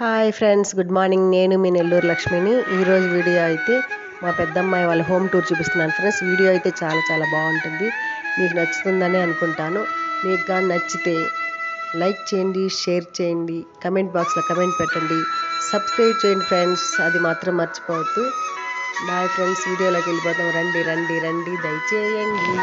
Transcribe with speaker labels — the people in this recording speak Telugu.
Speaker 1: హాయ్ ఫ్రెండ్స్ గుడ్ మార్నింగ్ నేను మీ నెల్లూరు లక్ష్మిని. ఈరోజు వీడియో అయితే మా పెద్దమ్మాయి వాళ్ళ హోమ్ టూర్ చూపిస్తున్నాను ఫ్రెండ్స్ వీడియో అయితే చాలా చాలా బాగుంటుంది. మీకు నచ్చుతుందని అనుకుంటాను. మీకు కానీ నచ్చితే లైక్ చేయండి షేర్ చేయండి కమెంట్ బాక్స్లో కమెంట్ పెట్టండి. సబ్స్క్రైబ్ చేయండి ఫ్రెండ్స్ అది మాత్రం మర్చిపోవద్దు. బాయ్ ఫ్రెండ్స్ వీడియోలోకి వెళ్ళిపోతాం రండి రండి రండి. దయచేయండి.